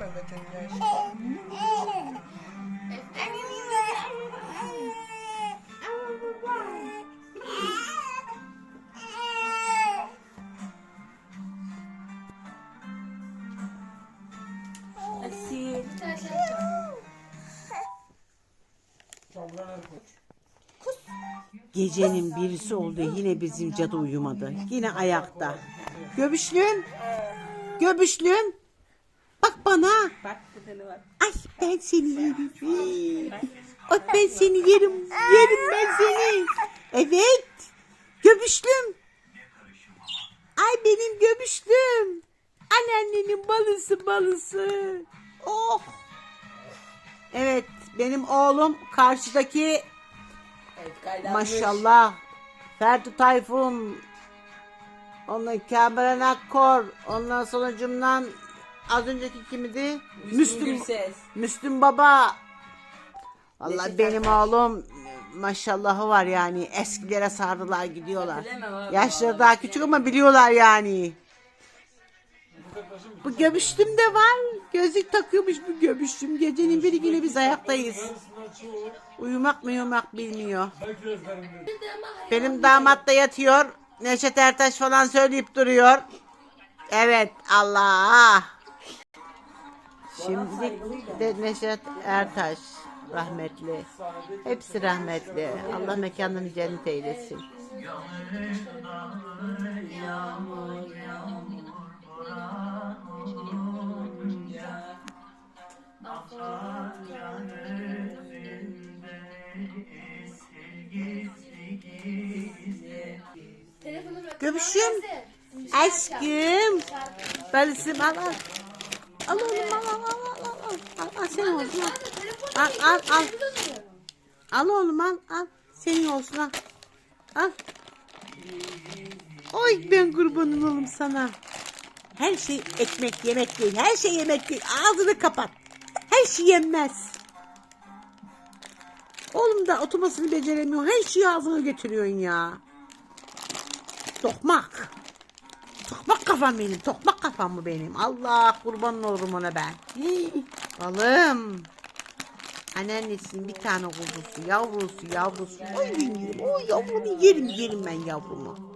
Veteriner. Asil. Gecenin birisi oldu yine bizim cadı uyumadı. Yine ayakta. Göbüşlüm. Göbüşlüm. Bak bana. Bak kızını bak. Ay ben seni yerim. Ay ben seni yerim. Yerim ben seni. Evet. Göbüşlüm. Ay benim göbüşlüm. Anneannenin balısı balısı. Oh. Evet benim oğlum karşıdaki Evet maşallah Ferdi Tayfun ondan Kamran Akkor ondan sonucumdan az önceki kimidi? Müslüm, Gürses. Müslüm Baba. Vallahi Neşet benim Ertaş. oğlum maşallahı var yani eskilere sardılar gidiyorlar. Bilemem abi. Yaşları daha küçük ama biliyorlar yani. Bu göbüştüm de var. Gözlük takıyormuş bu göbüştüm. Gecenin biri yine biz ayaktayız. Uyumak mı uyumak bilmiyor. Benim damat da yatıyor. Neşet Ertaş falan söyleyip duruyor. Evet Allah. Şimdi de Neşet Ertaş rahmetli. Hepsi rahmetli. Allah mekanını cennet eylesin. Göbüşüm. Aşkım. Balısım al al. Al oğlum al al al al al. Al al sen olsun al. Al al al. Al oğlum al al. Senin olsun al. Al. Oy ben kurbanım oğlum sana. Her şey ekmek yemek değil. Her şey yemek değil. Ağzını kapat. Her şey yenmez. Oğlum da oturmasını beceremiyor. Her şeyi ağzına getiriyorsun ya. Tokmak. Tokmak kafam benim. Tokmak kafam bu benim. Allah kurban olurum ona ben. Hii, Balım. Anneannesinin bir tane kuzusu, yavrusu, yavrusu. Oy. Oy yavrumu yerim, yerim ben yavrumu.